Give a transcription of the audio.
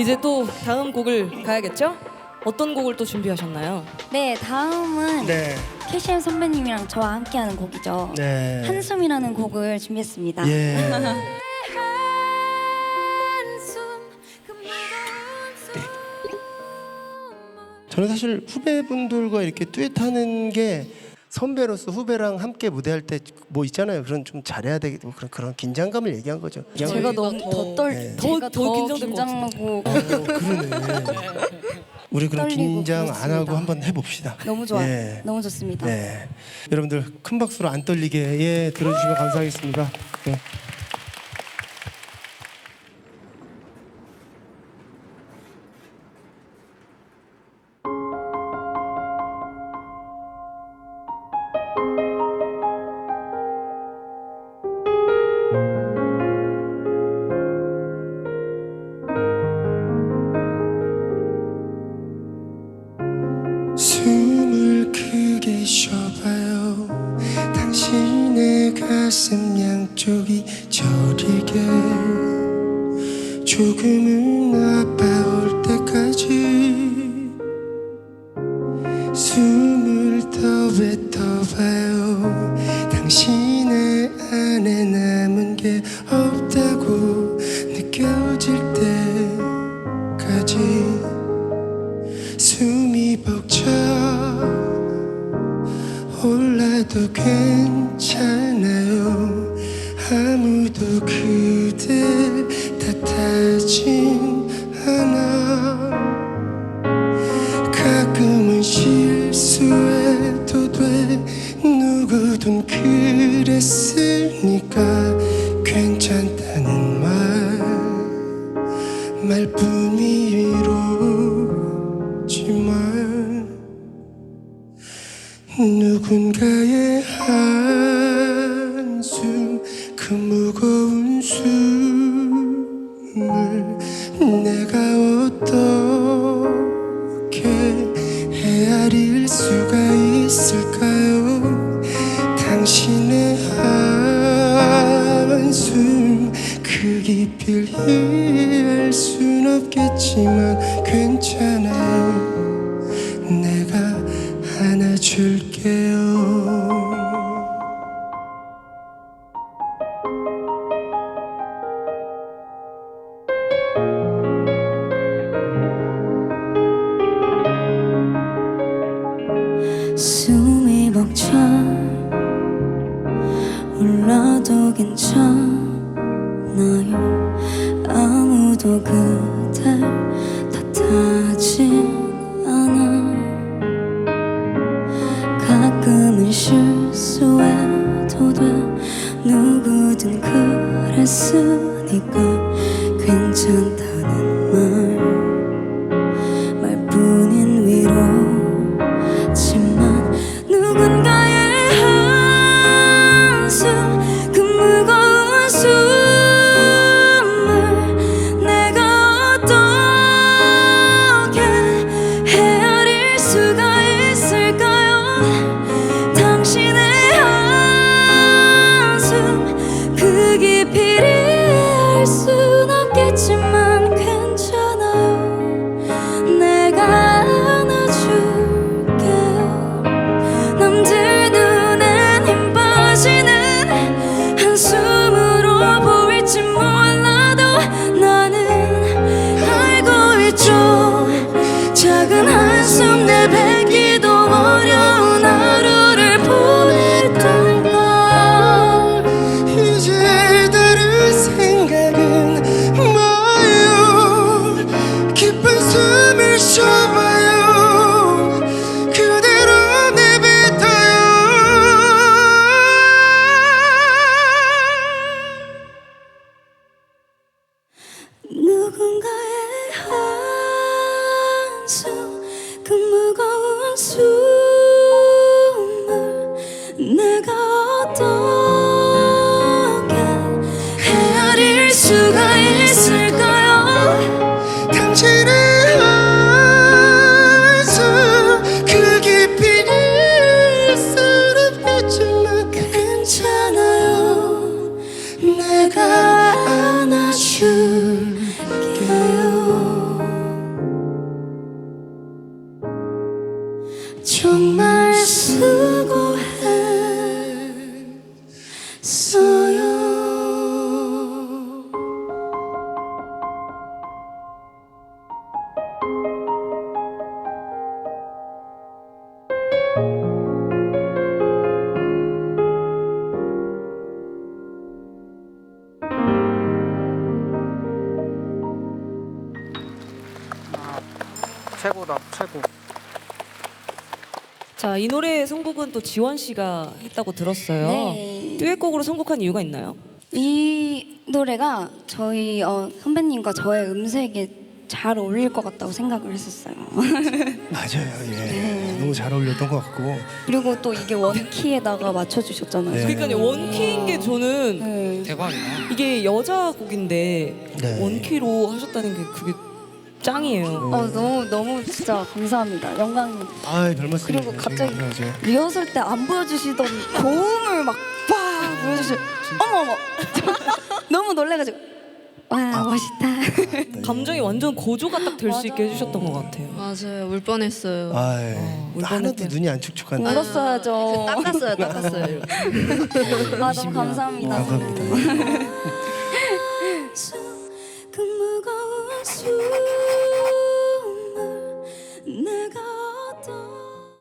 이제 또 다음 곡을 가야겠죠? 어떤 곡을 또 준비하셨나요? 네, 다음은 네. 캐시엠 선배님이랑 저와 함께하는 곡이죠. 네. 한숨이라는 곡을 준비했습니다. 예. 저는 사실 후배분들과 이렇게 듀엣하는 게 선배로서 후배랑 함께 무대할 때 뭐 있잖아요. 그런 좀 잘해야 되고 그런 그런 긴장감을 얘기한 거죠. 제가 너무 더 떨, 네. 제가 더- 더 긴장될 것 긴장하고 어, 그러네. 우리 그럼 떨리고 긴장 안 그렇습니다. 하고 한번 해봅시다. 너무 좋아요. 예. 너무 좋습니다. 네. 여러분들 큰 박수로 안 떨리게 예, 들어주시면 감사하겠습니다. 네. 양쪽이 저리게 조금은 아파올 때까지 숨을 더 뱉어봐요. 당신의 안에 남은 게 없다고 느껴질 때까지 숨이 벅차 올라도 괜찮아요 아무도 그대 탓하진 않아. 가끔은 실수해도 돼. 누구든 그랬으니까 괜찮다는 말 말뿐이로지만 누군가의 한 그 깊이를 이해할 순 없겠지만 괜찮아요 내가 안아줄게요 실수해도 돼 누구든 그랬으니까 괜찮다 내가 안아줄게요. 정말 수고했어 최고다 최고. 자, 이 노래의 선곡은 또 지원 씨가 했다고 들었어요. 네. 듀엣곡으로 선곡한 이유가 있나요? 이 노래가 저희 어, 선배님과 저의 음색에 잘 어울릴 것 같다고 생각을 했었어요. 맞아요. 예. 너무 잘 어울렸던 것 같고. 그리고 또 이게 원키에다가 맞춰주셨잖아요. 네. 그러니까요 원키인 게 저는 네. 대박이다. 이게 여자 곡인데 네. 원키로 하셨다는 게 그게 짱이에요. 어 너무 너무 진짜 감사합니다. 영광입니다. 아, 별 말씀. 그리고 갑자기. 리허설 때 안 보여주시던 고음을 막빡 보여주시. 어머 어머. 너무 놀래가지고 와 멋있다. 감정이 완전 고조가 딱 될 수 있게 해주셨던 것 같아요. 맞아요. 울 뻔했어요. 아, 울 하나도. 눈이 안 축축한. 아, 울었어야죠. 닦았어요, 닦았어요. 이렇게. 아 너무 감사합니다. 감사합니다. 무거운 숨을 내가